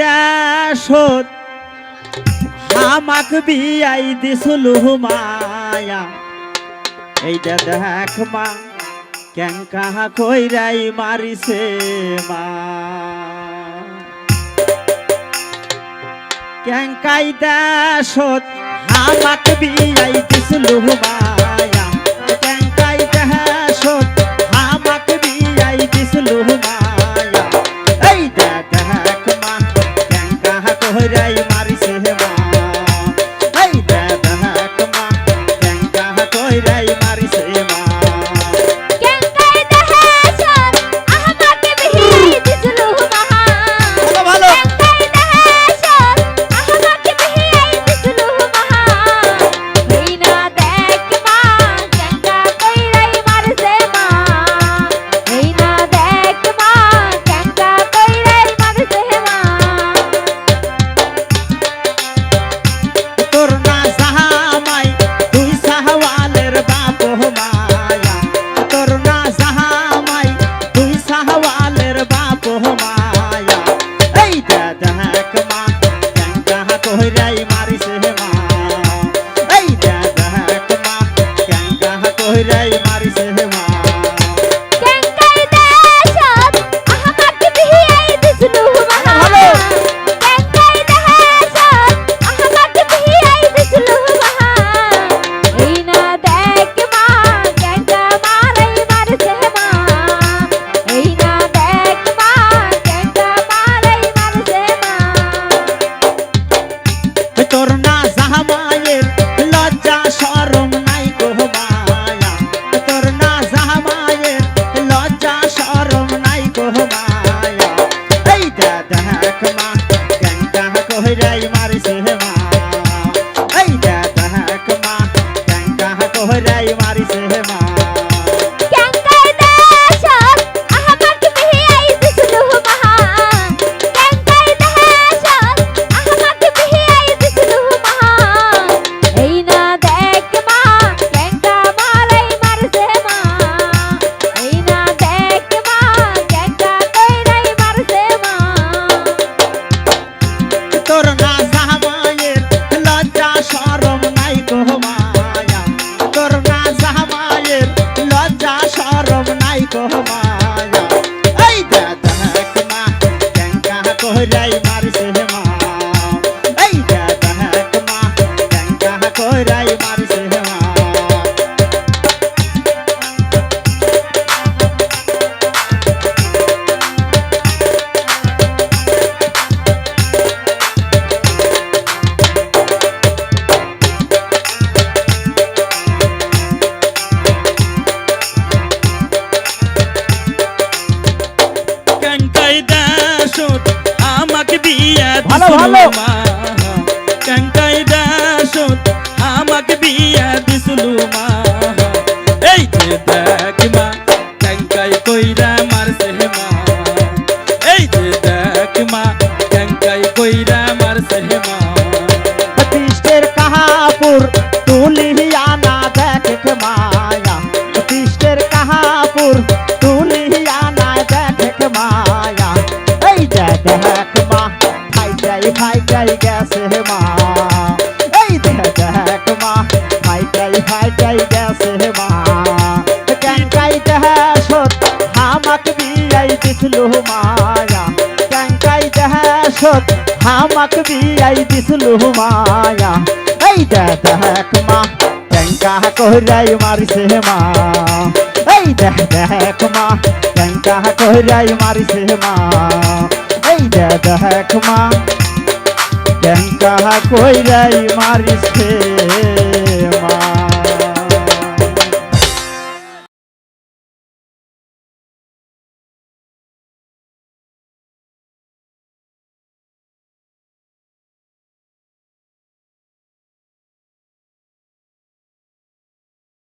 দেশত আমাক বিয়াই দিছিল মায়া এইটা দেখ মা, কেন কাহা কইরাই মারিছে মা। কেন কাই দেশত আমাক বিয়াই দিছিল মা Mauray তাহা ক্ষমা কেন তাহা কোহরাই মা আসুন আমাকে বিয়া দিছিল মা এই যে দেখ মা ট্যাঙ্কাই কইরা মারছে মা এই যে দেখ মা ট্যাঙ্কাই কইরা মারছে মা পৃষ্ঠের কাহাপুর তুলিয়া না দেখ মায়া পৃষ্ঠের কাহাপুর তুলিয়া না দেখ মায়া এই যে দেখ মা খাই যাই খাই যাই গেছে মা দেখত হামাক বিয়াই দিসলু মায়া। এই দেখ মা টঙ্কা কোহরাই মারিছে মা। এই দেখ মা টঙ্কা কোহরাই মারিছে মা। এই দেখ মা টঙ্কা কোহরাই মারিছে।